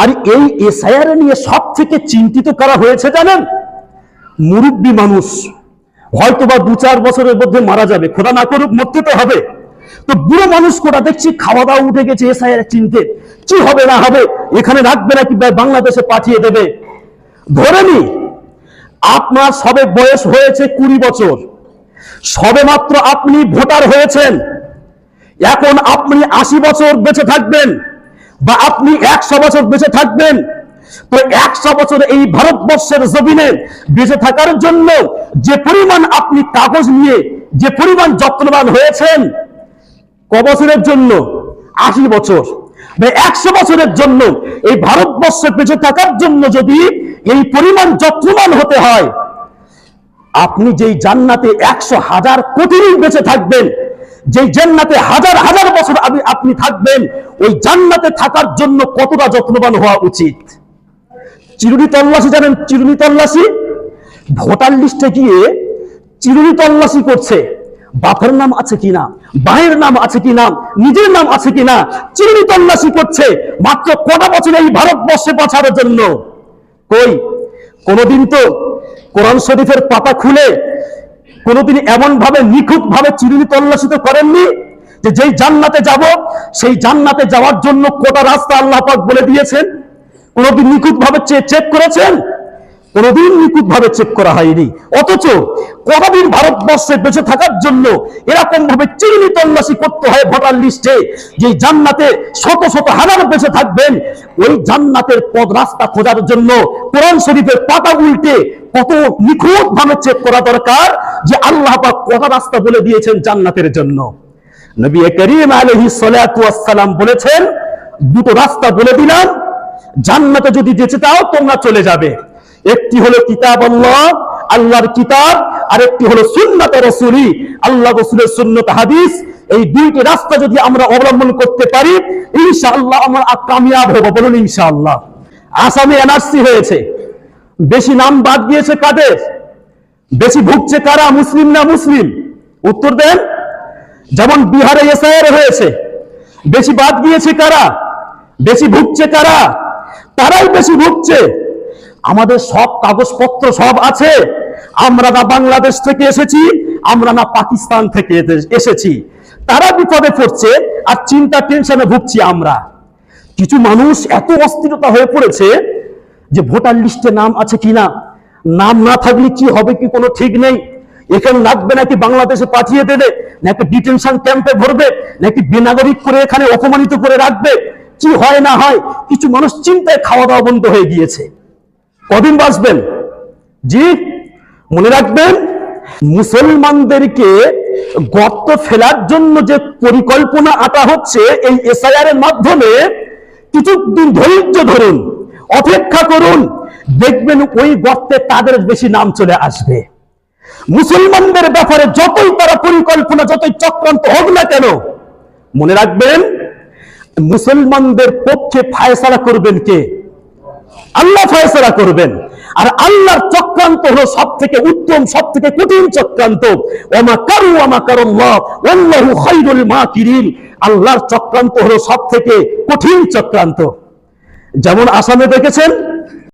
আর এই এসআইআর নিয়ে সব থেকে চিন্তিত করা হয়েছে জানেন? মুরব্বী মানুষ। হয়তো বা দু চার বছরের মধ্যে মারা যাবে, খোদা না করুক, মরতে তো হবে। তো বুড়ো মানুষ কোটা দেখছি খাওয়া দাওয়া উঠে গেছে এসআইআর চিনতে। কি হবে, না হবে, এখানে রাখবে নাকি বাংলাদেশে পাঠিয়ে দেবে? ধরে নি, আপনার সবে বয়স হয়েছে কুড়ি বছর। সবে মাত্র আপনি ভোটার হয়েছেন। এখন আপনি আশি বছর বেঁচে থাকবেন। বা আপনি একশো বছর বেঁচে থাকবেন। তো একশো বছর এই ভারতবর্ষের জমিনে বেঁচে থাকার জন্য যে পরিমাণ আপনি কাগজ নিয়ে, যে পরিমাণ যত্নবান হয়েছেন, ক বছরের জন্য? আশি বছর। একশো বছরের জন্য এই ভারতবর্ষে বেঁচে থাকার জন্য যদি এই পরিমাণ যত্নবান হতে হয়, আপনি যেই জান্নাতে একশো হাজার কোটি বেঁচে থাকবেন যেই জান্নাতে হাজার হাজার বছর আপনি থাকবেন, ওই জান্নাতে থাকার জন্য কতটা যত্নবান হওয়া উচিত? চিরুনি তল্লাশি জানেন চিরুনি তল্লাশি? ভোটার লিস্টে গিয়ে চিরুনি তল্লাশি করছে। বাপের নাম আছে কিনা ভাইয়ের নাম আছে কিনা নিজের নাম আছে কিনা চিরুনি তল্লাশি করছে মাত্র কটা বছর এই ভারতবর্ষে বাঁচানোর জন্য? কই? কোনদিন তো কোরআন শরীফের পাতা খুলে কোনদিন এমন ভাবে নিখুঁত ভাবে চিরুনি তল্লাশি তো করেননি যে যেই জান্নাতে যাব, সেই জান্নাতে যাওয়ার জন্য কোটা রাস্তা আল্লাহ পাক বলে দিয়েছেন। কোনদিন নিখুঁত ভাবে চেক করেছেন? কোনদিন নিখুঁত ভাবে চেক করা হয়নি। অথচ কতদিন ভারতবর্ষে বেঁচে থাকার জন্য এরকম ভাবে চিরুনি তল্লাশি করতে হয় ভোটার লিস্টে, যে জান্নাতে শত শত হাজার বেঁচে থাকবেন। ওই জান্নাতের পদ রাস্তা খোঁজার জন্য কোরআন শরীফের পাতা উল্টে কত নিখুঁত ভাবে চেক করা দরকার? যে আল্লাহ পাক রাস্তা বলে দিয়েছেন জান্নাতের জন্য। নবী করিম আলহি সালাম বলেছেন, দুটো রাস্তা বলে দিলাম, জান্নাতে যদি যেতে চাও তোমরা চলে যাবে। একটি হলো কিতাব আল্লাহ, আল্লাহর কিতাব আর একটি হলো সুন্নত রসুলি, আল্লাহ রসুলের সুন্নত হাদিস। এই দুইটি রাস্তা যদি আমরা অবলম্বন করতে পারি, ইনশাআল্লাহ আমরা কামিয়াব হব, বলুন ইনশাআল্লাহ। আসামে এনআরসি হয়েছে। বেশি নাম বাদ দিয়েছে কাদের? বেশি ভুগছে কারা, মুসলিম না মুসলিম? উত্তর দেন, যেমন বিহারে এসআইআর হয়েছে, বেশি বাদ দিয়েছে কারা? বেশি ভুগছে কারা? তারাই বেশি ভুগছে। আমাদের সব কাগজপত্র সব আছে। আমরা না বাংলাদেশ থেকে এসেছি, আমরা না পাকিস্তান থেকে এসেছি। তারা বিপদে পড়ছে আর চিন্তা টেনশনে ভুগছি আমরা। কিছু মানুষ এত অস্থিরতা হয়ে পড়েছে যে ভোটার লিস্টে নাম আছে কিনা? নাম না থাকলে কি হবে, কি কোনো ঠিক নেই? এখানে লাগবে নাকি বাংলাদেশে পাঠিয়ে দেবে, নাকি ডিটেনশন ক্যাম্পে ভরবে, নাকি বেনাগরিক করে এখানে অপমানিত করে রাখবে? কি হয় না হয়, কিছু মানুষ চিন্তায় খাওয়া দাওয়া বন্ধ হয়ে গিয়েছে। কদিন বাঁচবেন? জি, মনে রাখবেন, মুসলমানদেরকে গর্ত ফেলার জন্য যে পরিকল্পনা আটা হচ্ছে, এই এসআইআর এর মাধ্যমে কিছুদিন ধৈর্য ধরুন, অপেক্ষা করুন দেখবেন ওই গর্তে তাদের বেশি নাম চলে আসবে। মুসলমানদের ব্যাপারে যতই তারা পরিকল্পনা, যতই চক্রান্ত হোক না কেন, মনে রাখবেন, মুসলমানদের পক্ষে ফায়সালা করবেন কে? আল্লাহ ফয়সলা করবেন। আর আল্লাহর চক্রান্ত হলো সব থেকে উত্তম সব থেকে কঠিন চক্রান্ত। ওমা কারু আমা আল্লাহু খাইরুল মাকিরিন। আল্লাহর চক্রান্ত হলো সব থেকে কঠিন চক্রান্ত। যেমন আসামে দেখেছেন